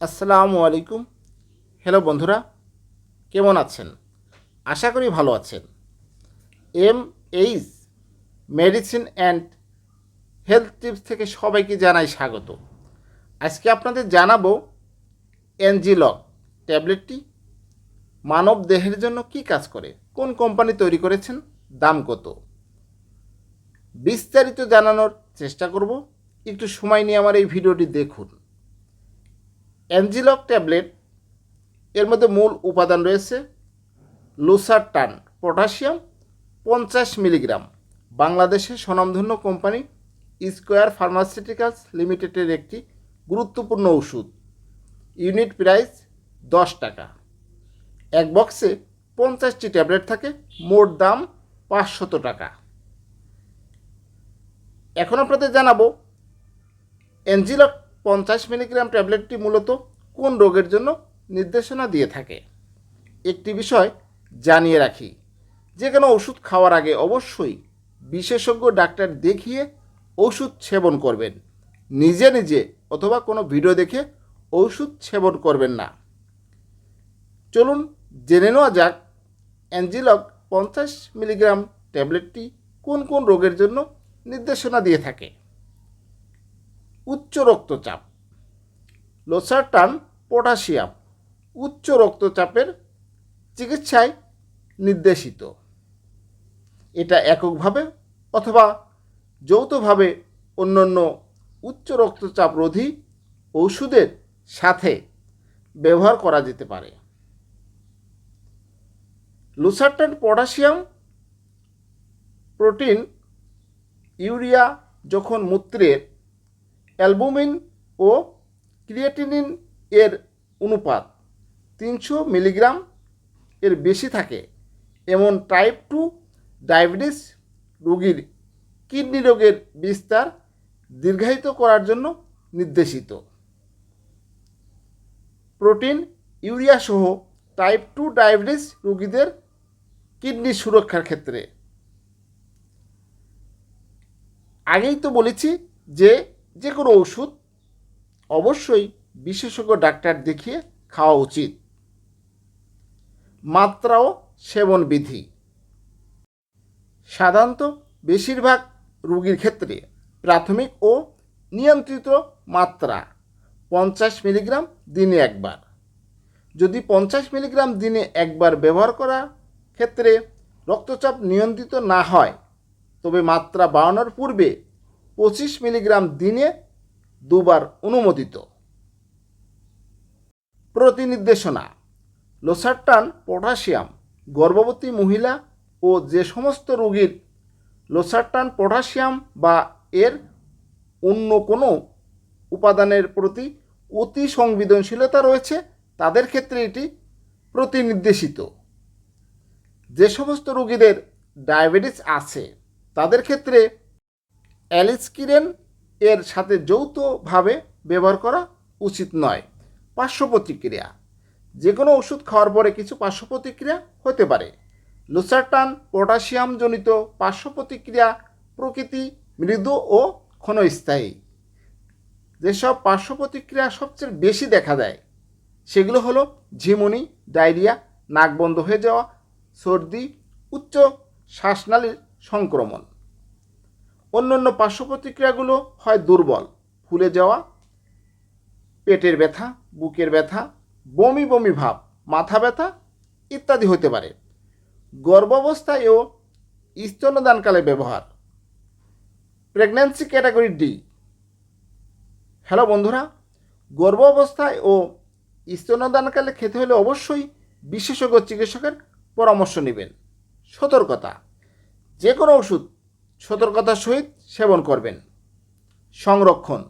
আসসালামু আলাইকুম। হ্যালো বন্ধুরা, কেমন আছেন? আশা করি ভালো আছেন। M H medicine and health tips থেকে সবাইকে জানাই স্বাগত। আজকে আপনাদের জানাব এনজিলক ট্যাবলেটটি মানব দেহের জন্য কি কাজ করে, কোন কোম্পানি তৈরি করেছেন, দাম কত? বিস্তারিত জানানোর চেষ্টা করব। একটু সময় নিয়ে আমার এই ভিডিওটি দেখুন। অ্যানজিলক ট্যাবলেট, এর মধ্যে মূল উপাদান রয়েছে লুসারটান পটাশিয়াম, পঞ্চাশ মিলিগ্রাম। বাংলাদেশের স্বনামধন্য কোম্পানি স্কোয়ার ফার্মাসিউটিক্যালস লিমিটেডের একটি গুরুত্বপূর্ণ ওষুধ। ইউনিট প্রাইস দশ টাকা। এক বক্সে পঞ্চাশটি ট্যাবলেট থাকে, মোট দাম পাঁচশত টাকা। এখন আপনাদের জানাব এনজিলক পঞ্চাশ মিলিগ্রাম ট্যাবলেটটি মূলত কোন রোগের জন্য নির্দেশনা দিয়ে থাকে? একটি বিষয় জানিয়ে রাখি, যে কোনো ওষুধ খাওয়ার আগে অবশ্যই বিশেষজ্ঞ ডাক্তার দেখিয়ে ওষুধ সেবন করবেন। নিজে নিজে অথবা কোনো ভিডিও দেখে ওষুধ সেবন করবেন না। চলুন জেনে নেওয়া যাক অ্যাঞ্জিলক পঞ্চাশ মিলিগ্রাম ট্যাবলেটটি কোন কোন রোগের জন্য নির্দেশনা দিয়ে থাকে? উচ্চ রক্তচাপ। লোসারটান পটাশিয়াম উচ্চ রক্তচাপের চিকিৎসায় নির্দেশিত। এটা এককভাবে অথবা যৌথভাবে অন্যান্য উচ্চ রক্তচাপ রোধী ওষুধের সাথে ব্যবহার করা যেতে পারে। লুসারটান পটাশিয়াম প্রোটিন ইউরিয়া যখন মূত্রের অ্যালবুমিন ও ক্রিয়েটিনিন এর অনুপাত তিনশো মিলিগ্রাম এর বেশি থাকে। এমন টাইপ টু ডায়াবেটিস রোগীর কিডনি রোগের বিস্তার দীর্ঘায়িত করার জন্য নির্দেশিত। প্রোটিন ইউরিয়া সহ টাইপ টু ডায়াবেটিস রোগীদের কিডনি সুরক্ষার ক্ষেত্রে। আগেই তো বলেছি যে যে কোনো ওষুধ অবশ্যই বিশেষজ্ঞ ডাক্তার দেখিয়ে খাওয়া উচিত। মাত্রা ও সেবন বিধি সাধারণত বেশিরভাগ রোগীর ক্ষেত্রে প্রাথমিক ও নিয়ন্ত্রিত মাত্রা পঞ্চাশ মিলিগ্রাম দিনে একবার। যদি পঞ্চাশ মিলিগ্রাম দিনে একবার ব্যবহার করার ক্ষেত্রে রক্তচাপ নিয়ন্ত্রিত না হয়, তবে মাত্রা বাড়ানোর পূর্বে পঁচিশ মিলিগ্রাম দিনে দুবার অনুমোদিত। প্রতিনির্দেশনা, লোসারটান পটাশিয়াম, গর্ভবতী মহিলা ও যে সমস্ত রোগীর লোসারটান পটাশিয়াম বা এর অন্য কোনো উপাদানের প্রতি অতি সংবেদনশীলতা রয়েছে, তাদের ক্ষেত্রে এটি প্রতিনির্দেশিত। যে সমস্ত রোগীদের ডায়াবেটিস আছে, তাদের ক্ষেত্রে অ্যালিসকিরেন এর সাথে যৌথভাবে ব্যবহার করা উচিত নয়। পার্শ্ব প্রতিক্রিয়া যে কোনো ওষুধ খাওয়ার পরে কিছু পার্শ্ব প্রতিক্রিয়া হতে পারে। লুসারটান পটাশিয়ামজনিত পার্শ্ব প্রতিক্রিয়া প্রকৃতি, মৃদু ও ক্ষণস্থায়ী। যেসব পার্শ্ব প্রতিক্রিয়া সবচেয়ে বেশি দেখা দেয়, সেগুলো হলো ঝিমুনি, ডায়রিয়া, নাক বন্ধ হয়ে যাওয়া, সর্দি, উচ্চ শ্বাসনালীর সংক্রমণ। অন্যান্য পার্শ্ব প্রতিক্রিয়াগুলো হয় দুর্বল। ফুলে যাওয়া, পেটের ব্যথা, বুকের ব্যথা, বমি বমি ভাব, মাথা ব্যথা ইত্যাদি হতে পারে। গর্ভাবস্থায় ও স্তনদানকালে ব্যবহার। Pregnancy category D. হ্যালো বন্ধুরা গর্ভ অবস্থায় ও স্তনদানকালে খেতে হলে অবশ্যই বিশেষজ্ঞ চিকিৎসকের পরামর্শ নেবেন। সতর্কতা যে কোনো ওষুধ সতর্কতার সহিত সেবন করবেন। সংরক্ষণ।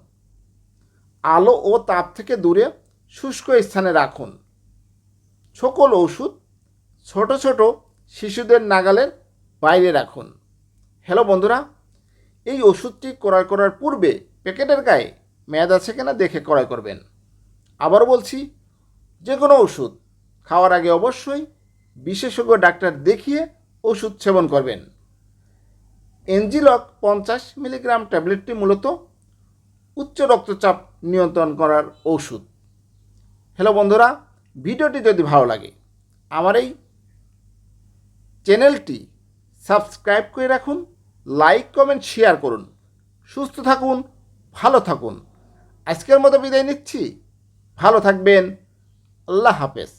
আলো ও তাপ থেকে দূরে শুষ্ক স্থানে রাখুন। সকল ওষুধ ছোট ছোট শিশুদের নাগালের বাইরে রাখুন। হ্যালো বন্ধুরা, এই ওষুধটি ক্রয় করার পূর্বে প্যাকেটের গায়ে মেয়াদ আছে কিনা দেখে ক্রয় করবেন। আবার বলছি যে কোনো ওষুধ খাওয়ার আগে অবশ্যই বিশেষজ্ঞ ডাক্তার দেখিয়ে ওষুধ সেবন করবেন। এনজিলক পঞ্চাশ মিলিগ্রাম ট্যাবলেটটি মূলত উচ্চ রক্তচাপ নিয়ন্ত্রণ করার ঔষধ। হ্যালো বন্ধুরা, ভিডিওটি যদি ভালো লাগে, আমার এই চ্যানেলটি সাবস্ক্রাইব করে রাখুন, লাইক, কমেন্ট, শেয়ার করুন। সুস্থ থাকুন, ভালো থাকুন। আজকের মতো বিদায় নিচ্ছি। ভালো থাকবেন। আল্লাহ হাফেজ।